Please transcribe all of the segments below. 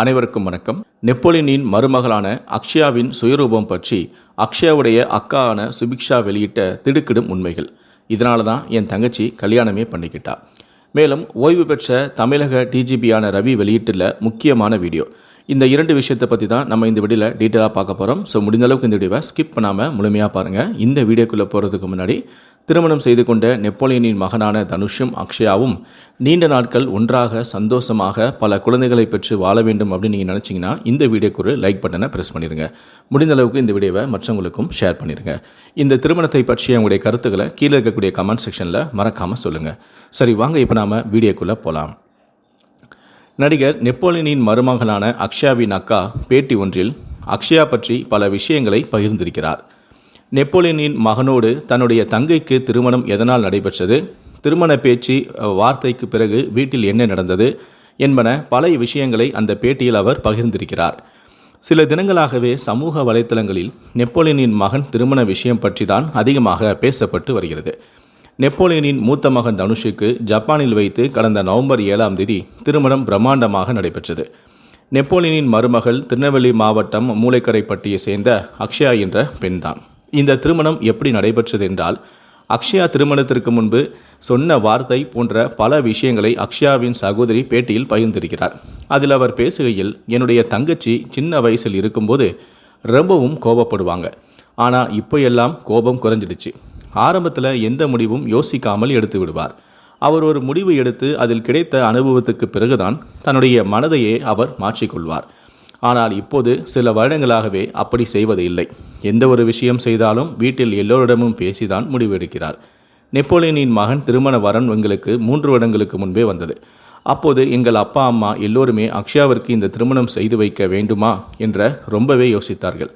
அனைவருக்கும் வணக்கம். நெப்போலியனின் மருமகளான அக்ஷயாவின் சுயரூபம் பற்றி அக்ஷயாவுடைய அக்காவான சுபிக்ஷா வெளியிட்ட திடுக்கிடும் உண்மைகள். இதனால தான் என் தங்கச்சி கல்யாணமே பண்ணிக்கிட்டா. மேலும் ஓய்வு பெற்ற தமிழக டிஜிபியான ரவி வெளியிட்டுள்ள முக்கியமான வீடியோ. இந்த இரண்டு விஷயத்தை பற்றி தான் நம்ம இந்த வீடியோவில் டீட்டெயிலாக பார்க்க போகிறோம் ஸோ முடிந்த அளவுக்கு இந்த வீடியோவை ஸ்கிப் பண்ணாமல் முழுமையாக பாருங்கள் இந்த வீடியோக்குள்ளே போகிறதுக்கு முன்னாடி திருமணம் செய்து கொண்ட நெப்போலியனின் மகனான தனுஷும் அக்ஷயாவும் நீண்ட நாட்கள் ஒன்றாக சந்தோஷமாக பல குழந்தைகளை பெற்று வாழ வேண்டும் அப்படின்னு நீங்கள் நினச்சிங்கன்னா இந்த வீடியோக்கு ஒரு லைக் பட்டனை ப்ரெஸ் பண்ணிடுங்க முடிந்த அளவுக்கு இந்த வீடியோவை மற்றவங்களுக்கும் ஷேர் பண்ணிடுங்க இந்த திருமணத்தை பற்றிய உங்களுடைய கருத்துக்களை கீழே இருக்கக்கூடிய கமெண்ட் செக்ஷனில் மறக்காமல் சொல்லுங்கள் சரி வாங்க இப்போ நாம் வீடியோக்குள்ளே போகலாம் நடிகர் நெப்போலியனின் மருமகனான அக்ஷயாவின் அக்கா பேட்டி ஒன்றில் அக்ஷயா பற்றி பல விஷயங்களை பகிர்ந்திருக்கிறார். நெப்போலியனின் மகனோடு தன்னுடைய தங்கைக்கு திருமணம் எதனால் நடைபெற்றது? திருமண பேச்சு வார்த்தைக்கு பிறகு வீட்டில் என்ன நடந்தது என்பன பல விஷயங்களை அந்த பேட்டியில் அவர் பகிர்ந்திருக்கிறார். சில தினங்களாகவே சமூக வலைத்தளங்களில் நெப்போலியனின் மகன் திருமண விஷயம் பற்றி தான் அதிகமாக பேசப்பட்டு வருகிறது. நெப்போலியனின் மூத்த மகன் தனுஷுக்கு ஜப்பானில் வைத்து கடந்த நவம்பர் ஏழாம் தேதி திருமணம் பிரம்மாண்டமாக நடைபெற்றது. நெப்போலியனின் மருமகள் திருநெல்வேலி மாவட்டம் மூளைக்கரைப்பட்டியை சேர்ந்த அக்ஷயா என்ற பெண்தான். இந்த திருமணம் எப்படி நடைபெற்றது என்றால் அக்ஷயா திருமணத்திற்கு முன்பு சொன்ன வார்த்தை போன்ற பல விஷயங்களை அக்ஷயாவின் சகோதரி பேட்டியில் பகிர்ந்திருக்கிறார். அதில் அவர் பேசுகையில் என்னுடைய தங்கச்சி சின்ன வயசில் இருக்கும்போது ரொம்பவும் கோபப்படுவாங்க. ஆனால் இப்போ எல்லாம் கோபம் குறைஞ்சிடுச்சு. ஆரம்பத்தில் எந்த முடிவும் யோசிக்காமல் எடுத்து விடுவார். அவர் ஒரு முடிவு எடுத்து அதில் கிடைத்த அனுபவத்துக்கு பிறகுதான் தன்னுடைய மனதையே அவர் மாற்றிக்கொள்வார். ஆனால் இப்போது சில வருடங்களாகவே அப்படி செய்வது இல்லை. எந்த ஒரு விஷயம் செய்தாலும் வீட்டில் எல்லோரிடமும் பேசிதான் முடிவெடுக்கிறார். நெப்போலியனின் மகன் திருமண வரன் எங்களுக்கு மூன்று வருடங்களுக்கு முன்பே வந்தது. அப்போது எங்கள் அப்பா அம்மா எல்லோருமே அக்ஷயாவிற்கு இந்த திருமணம் செய்து வைக்க வேண்டுமா? என்ற ரொம்பவே யோசித்தார்கள்.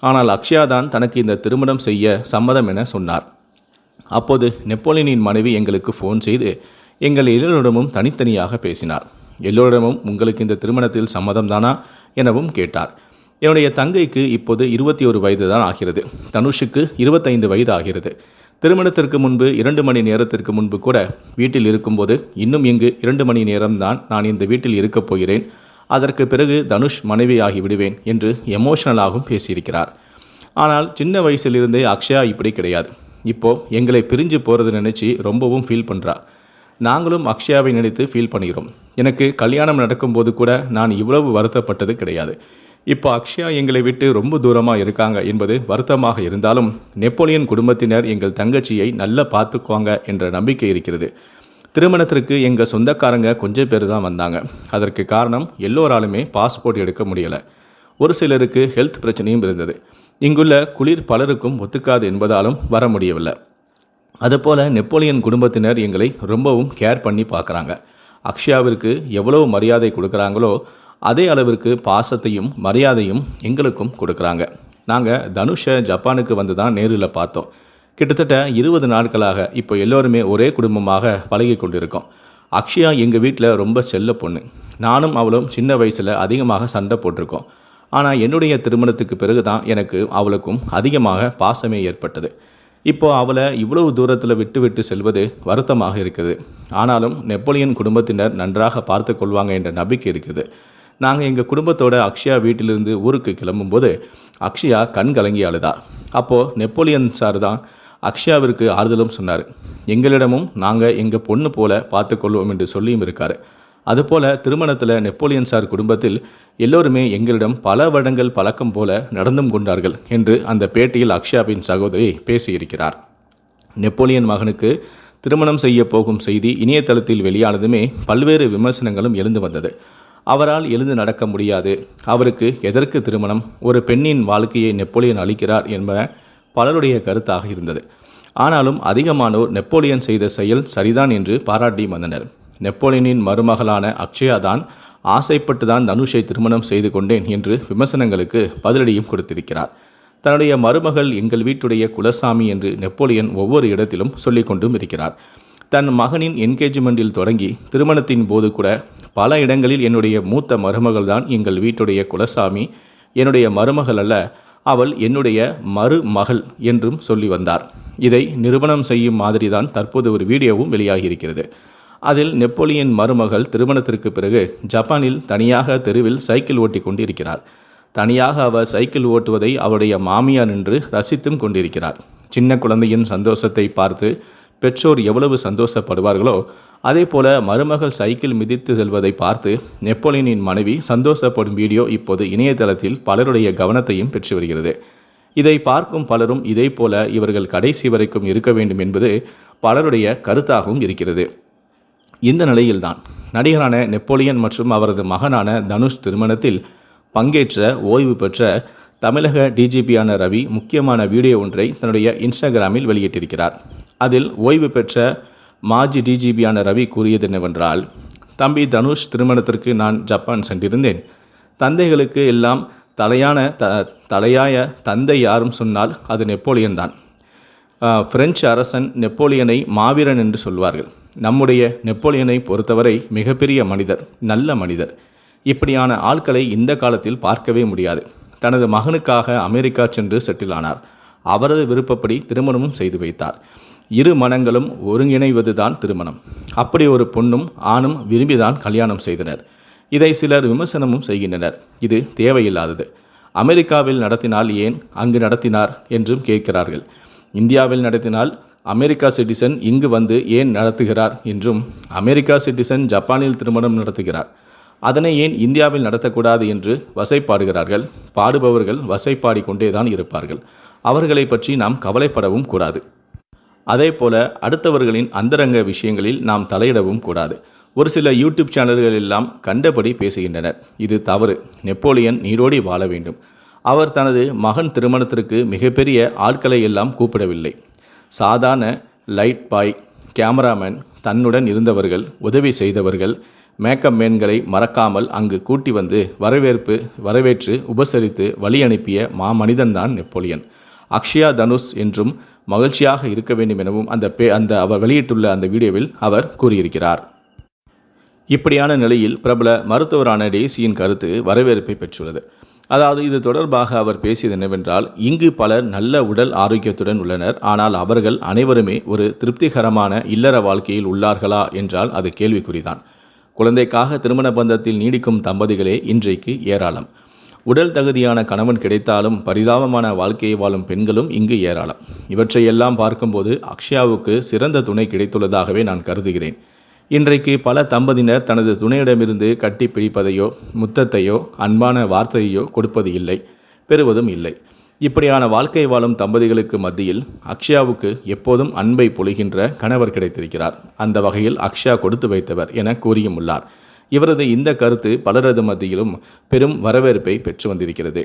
ஆனால் அக்ஷயா தான் தனக்கு இந்த திருமணம் செய்ய சம்மதம் என சொன்னார். அப்போது நெப்போலியனின் மனைவி எங்களுக்கு ஃபோன் செய்து எங்கள் எல்லோரிடமும் தனித்தனியாக பேசினார். எல்லோரிடமும் உங்களுக்கு இந்த திருமணத்தில் சம்மதம் தானா எனவும் கேட்டார். என்னுடைய தங்கைக்கு இப்போது இருபத்தி ஒரு வயது தான் ஆகிறது. தனுஷுக்கு இருபத்தைந்து வயது ஆகிறது திருமணத்திற்கு முன்பு இரண்டு மணி நேரத்திற்கு முன்பு கூட வீட்டில் இருக்கும்போது இன்னும் இங்கு இரண்டு மணி நேரம்தான் நான் இந்த வீட்டில் இருக்கப் போகிறேன். அதற்கு பிறகு தனுஷ் மனைவியாகி விடுவேன் என்று எமோஷனலாகவும் பேசியிருக்கிறார். ஆனால் சின்ன வயசிலிருந்தே அக்ஷயா இப்படி கிடையாது. இப்போ எங்களை பிரிஞ்சு போகிறது நினச்சி ரொம்பவும் ஃபீல் பண்ணுறா நாங்களும் அக்ஷயாவை நினைத்து ஃபீல் பண்ணுகிறோம் எனக்கு கல்யாணம் நடக்கும்போது கூட நான் இவ்வளவு வருத்தப்பட்டது கிடையாது. இப்போ அக்ஷயா எங்களை விட்டு ரொம்ப தூரமாக இருக்காங்க என்பது வருத்தமாக இருந்தாலும் நெப்போலியன் குடும்பத்தினர் எங்கள் தங்கச்சியை நல்லா பார்த்துக்குவாங்க என்ற நம்பிக்கை இருக்கிறது. திருமணத்திற்கு எங்கள் சொந்தக்காரங்க கொஞ்சம் பேர் தான் வந்தாங்க. அதற்கு காரணம் எல்லோராலுமே பாஸ்போர்ட் எடுக்க முடியலை. ஒரு சிலருக்கு ஹெல்த் பிரச்சனையும் இருந்தது. இங்குள்ள குளிர் பலருக்கும் ஒத்துக்காது என்பதாலும் வர முடியவில்லை. அதுபோல் நெப்போலியன் குடும்பத்தினர் எங்களை ரொம்பவும் கேர் பண்ணி பார்க்குறாங்க. அக்ஷயாவிற்கு எவ்வளவு மரியாதை கொடுக்குறாங்களோ அதே அளவிற்கு பாசத்தையும் மரியாதையும் எங்களுக்கும் கொடுக்குறாங்க. நாங்கள் தனுஷை ஜப்பானுக்கு வந்து தான் நேரில் பார்த்தோம். கிட்டத்தட்ட இருபது நாட்களாக இப்போ எல்லோருமே ஒரே குடும்பமாக பழகி கொண்டிருக்கோம். அக்ஷயா எங்கள் வீட்டில் ரொம்ப செல்ல பொண்ணு. நானும் அவளும் சின்ன வயசில் அதிகமாக சண்டை போட்டிருக்கோம். ஆனால் என்னுடைய திருமணத்துக்கு பிறகு தான் எனக்கு அவளுக்கும் அதிகமாக பாசமே ஏற்பட்டது. இப்போ அவளை இவ்வளவு தூரத்தில் விட்டு விட்டு செல்வது வருத்தமாக இருக்குது. ஆனாலும் நெப்போலியன் குடும்பத்தினர் நன்றாக பார்த்து கொள்வாங்க என்ற நம்பிக்கை இருக்குது. நாங்கள் எங்கள் குடும்பத்தோட அக்ஷயா வீட்டிலிருந்து ஊருக்கு கிளம்பும்போது அக்ஷயா கண் கலங்கி அழுதா. அப்போது நெப்போலியன் சார் தான் அக்ஷயாவிற்கு ஆறுதலும் சொன்னார். எங்களிடமும் நாங்கள் எங்கள் பொண்ணு போல பார்த்துக்கொள்வோம் என்று சொல்லியும் இருக்கார். அதுபோல திருமணத்தில் நெப்போலியன் சார் குடும்பத்தில் எல்லோருமே எங்களிடம் பல வருடங்கள் பழக்கம் போல நடந்தும் கொண்டார்கள் என்று அந்த பேட்டியில் அக்ஷயாவின் சகோதரி பேசியிருக்கிறார். நெப்போலியன் மகனுக்கு திருமணம் செய்ய போகும் செய்தி இணையதளத்தில் வெளியானதுமே பல்வேறு விமர்சனங்களும் எழுந்து வந்தது. அவரால் எழுந்து நடக்க முடியாது. அவருக்கு எதற்கு திருமணம்? ஒரு பெண்ணின் வாழ்க்கையை நெப்போலியன் அளிக்கிறார் என்பன பலருடைய கருத்தாக இருந்தது. ஆனாலும் அதிகமானோர் நெப்போலியன் செய்த செயல் சரிதான் என்று பாராட்டி வந்தனர். நெப்போலியனின் மருமகளான அக்ஷயா தான் ஆசைப்பட்டு தான் தனுஷை திருமணம் செய்து கொண்டேன் என்று விமர்சனங்களுக்கு பதிலடியும் கொடுத்திருக்கிறார். தன்னுடைய மருமகள் எங்கள் வீட்டுடைய குலசாமி என்று நெப்போலியன் ஒவ்வொரு இடத்திலும் சொல்லிக்கொண்டும் இருக்கிறார். தன் மகனின் என்கேஜ்மெண்டில் தொடங்கி திருமணத்தின் போது கூட பல இடங்களில் என்னுடைய மூத்த மருமகள் தான் எங்கள் வீட்டுடைய குலசாமி என்னுடைய மருமகள் அல்ல அவள் என்னுடைய மருமகள் என்றும் சொல்லி வந்தார். இதை நிரூபணம் செய்யும் மாதிரிதான் தற்போது ஒரு வீடியோவும் வெளியாகியிருக்கிறது அதில் நெப்போலியன் மருமகள் திருமணத்திற்கு பிறகு ஜப்பானில் தனியாக தெருவில் சைக்கிள் ஓட்டி கொண்டிருக்கிறார். தனியாக அவர் சைக்கிள் ஓட்டுவதை அவருடைய மாமியார் நின்று ரசித்தும் கொண்டிருக்கிறார். சின்ன குழந்தையின் சந்தோஷத்தை பார்த்து பெற்றோர் எவ்வளவு சந்தோஷப்படுவார்களோ அதே போல மருமகள் சைக்கிள் மிதித்து செல்வதை பார்த்து நெப்போலியனின் மனைவி சந்தோஷப்படும் வீடியோ இப்போது இணையதளத்தில் பலருடைய கவனத்தையும் பெற்று வருகிறது. இதை பார்க்கும் பலரும் இதே போல இவர்கள் கடைசி வரைக்கும் இருக்க வேண்டும் என்பது பலருடைய கருத்தாகவும் இருக்கிறது. இந்த நிலையில்தான். நடிகரான நெப்போலியன் மற்றும் அவரது மகனான தனுஷ் திருமணத்தில் பங்கேற்ற ஓய்வு பெற்ற தமிழக டிஜிபியான ரவி முக்கியமான வீடியோ ஒன்றை தன்னுடைய இன்ஸ்டாகிராமில் வெளியிட்டிருக்கிறார். அதில் ஓய்வு பெற்ற மாஜி டிஜிபியான ரவி கூறியது என்னவென்றால் தம்பி தனுஷ் திருமணத்திற்கு நான் ஜப்பான் சென்றிருந்தேன். தந்தைகளுக்கு எல்லாம் தலையான த தலையாய தந்தை யாரும் சொன்னால் அது நெப்போலியன் தான் பிரெஞ்சு அரசன் நெப்போலியனை மாவீரன் என்று சொல்வார்கள். நம்முடைய நெப்போலியனை பொறுத்தவரை மிகப்பெரிய மனிதர் நல்ல மனிதர். இப்படியான ஆட்களை இந்த காலத்தில் பார்க்கவே முடியாது. தனது மகனுக்காக அமெரிக்கா சென்று செட்டில் ஆனார். அவரது விருப்பப்படி திருமணமும் செய்து வைத்தார். இரு மனங்களும் ஒருங்கிணைவதுதான் திருமணம். அப்படி ஒரு பொண்ணும் ஆணும் விரும்பிதான் கல்யாணம் செய்தனர். இதை சிலர் விமர்சனமும் செய்கின்றனர். இது தேவையில்லாதது. அமெரிக்காவில் நடத்தினால் ஏன் அங்கு நடத்தினார் என்றும் கேட்கிறார்கள். இந்தியாவில் நடத்தினால் அமெரிக்கா சிட்டிசன் இங்கு வந்து ஏன் நடத்துகிறார் என்றும் அமெரிக்கா சிட்டிசன் ஜப்பானில் திருமணம் நடத்துகிறார். அதனை ஏன் இந்தியாவில் நடத்தக்கூடாது என்று வசைப்பாடுகிறார்கள்? பாடுபவர்கள் வசைப்பாடி கொண்டேதான் இருப்பார்கள். அவர்களை பற்றி நாம் கவலைப்படவும் கூடாது. அதே போல அடுத்தவர்களின் அந்தரங்க விஷயங்களில் நாம் தலையிடவும் கூடாது. ஒரு சில யூடியூப் சேனல்கள் எல்லாம் கண்டபடி பேசுகின்றனர். இது தவறு. நெப்போலியன் நீரோடி வாழ வேண்டும். அவர் தனது மகன் திருமணத்திற்கு மிகப்பெரிய ஆட்களை எல்லாம் கூப்பிடவில்லை. சாதாரண லைட் பாய் கேமராமேன் தன்னுடன் இருந்தவர்கள் உதவி செய்தவர்கள் மேக்கப் மேன்களை மறக்காமல் அங்கு கூட்டி வந்து வரவேற்பு வரவேற்று உபசரித்து வழி அனுப்பிய மாமனிதன்தான் நெப்போலியன். அக்ஷயா தனுஷ் என்றும் மகிழ்ச்சியாக இருக்க வேண்டும் எனவும் அந்த பே அந்த அவர் வெளியிட்டுள்ள அந்த வீடியோவில் அவர் கூறியிருக்கிறார். இப்படியான நிலையில் பிரபல மருத்துவரான டேசியின் கருத்து வரவேற்பை பெற்றுள்ளது. அதாவது இது தொடர்பாக அவர் பேசியது என்னவென்றால் இங்கு பலர் நல்ல உடல் ஆரோக்கியத்துடன் உள்ளனர். ஆனால் அவர்கள் அனைவருமே ஒரு திருப்திகரமான இல்லற வாழ்க்கையில் உள்ளார்களா என்றால் அது கேள்விக்குறிதான். குழந்தைக்காக திருமண பந்தத்தில் நீடிக்கும் தம்பதிகளே இன்றைக்கு ஏராளம். உடல் தகுதியான கணவன் கிடைத்தாலும் பரிதாபமான வாழ்க்கையை வாழும் பெண்களும் இங்கு ஏராளம். இவற்றையெல்லாம் பார்க்கும்போது அக்ஷயாவுக்கு சிறந்த துணை கிடைத்துள்ளதாகவே நான் கருதுகிறேன். இன்றைக்கு பல தம்பதியினர் தனது துணையிடமிருந்து கட்டி பிடிப்பதையோ முத்தத்தையோ அன்பான வார்த்தையோ கொடுப்பது இல்லை பெறுவதும் இல்லை. இப்படியான வாழ்க்கை வாழும் தம்பதிகளுக்கு மத்தியில் அக்ஷயாவுக்கு எப்போதும் அன்பை பொழிகின்ற கணவர் கிடைத்திருக்கிறார். அந்த வகையில் அக்ஷயா கொடுத்து வைத்தவர் என கூறியும் உள்ளார் இவரது இந்த கருத்து பலரது மத்தியிலும் பெரும் வரவேற்பை பெற்று வந்திருக்கிறது.